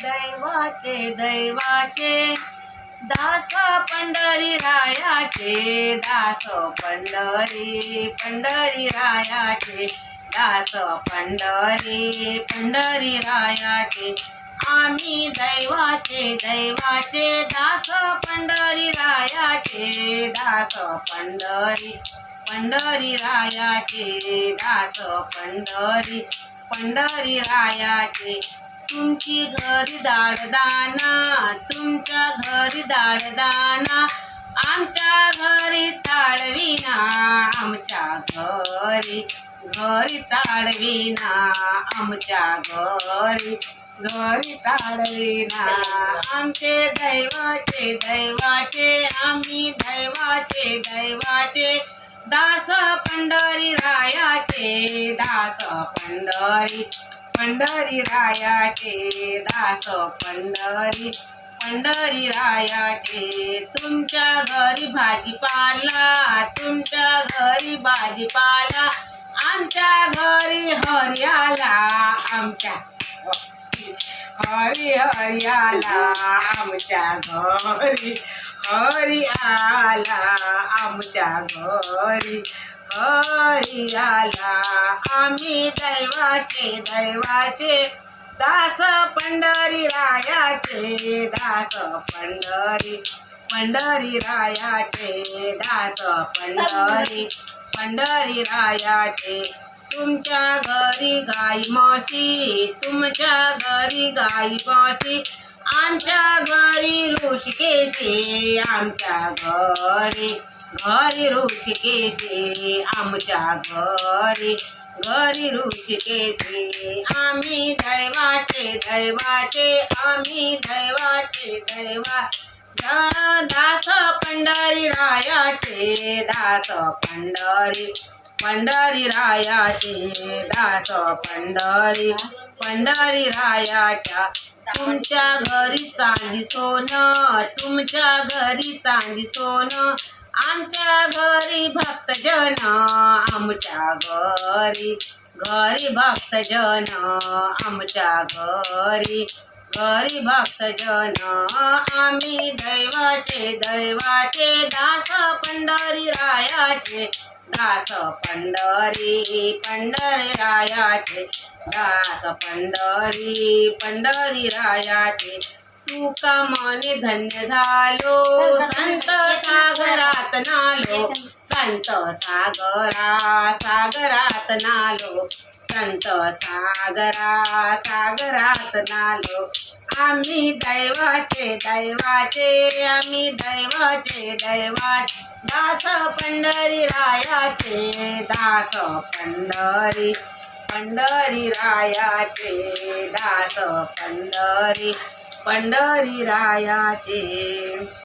दैवाचे दैवाचे. दास पंढरी रायाचे दास पंढरी पंढरी रायाचे. दास पंढरी पंढरी रायाचे. आम्ही दैवाचे दैवाचे. दास पंढरी रायाचे दास पंढरी पंढरी रायाचे. दास पंढरी पंढरी रायाचे. तुमची घरी दाडदाना तुमच्या घरी दाडदाना आमच्या घरी ताळविना आमच्या घरी घरी ताळविना आमच्या घरी घरी ताळविना. आमचे दैवाचे दैवाचे आम्ही दैवाचे दैवाचे. दास पंढरी रायाचे दास पंढरी पंढरी रायाचे दास पंढरी पंढरी रायाचे. तुमच्या घरी भाजीपाला तुमच्या घरी भाजीपाला आमच्या घरी हरियाला आमच्या हरी हरियाला आमच्या घरी हरी आला आमच्या घरी हरियाला आला आम्ही दैवाचे दैवाचे. दास पंढरी रायाचे दास पंढरी. पंढरी रायाचे दास पंढरी. पंढरी रायाचे. तुमच्या घरी गाई मासी तुमच्या घरी गाई मासी आमच्या घरी ऋषिकेशी आमच्या घरी. घरी ऋषिकेशी आमच्या घरी. घरी ऋषिकेशी आम्ही दैवाचे दैवाचे आम्ही दैवाचे दैवा. दा- दास पंढरी रायाचे दास पंढरी. पंढरी रायाचे दास पंढरी. पंढरी रायाच्या तुमच्या घरी चांदी सोनं तुमच्या घरी चांदी सोनं. आमच्या घरी भक्तजन आमच्या घरी घरी भक्तजन आमच्या घरी घरी भक्तजन. आम्ही दैवाचे दैवाचे दास पंढरी रायाचे दास पंढरी पंढरी रायाचे दास पंढरी पंढरी रायाचे. तू का मने धन्य झालो संत सागरात नालो. संत सागरा सागरात नालो. संत सागरा सागरात नालो. आम्ही दैवाचे दैवाचे आम्ही दैवाचे दैवाचे. दास पंढरी रायाचे दास पंढरी. पंढरी रायाचे दास पंढरी. पंढरी रायाचे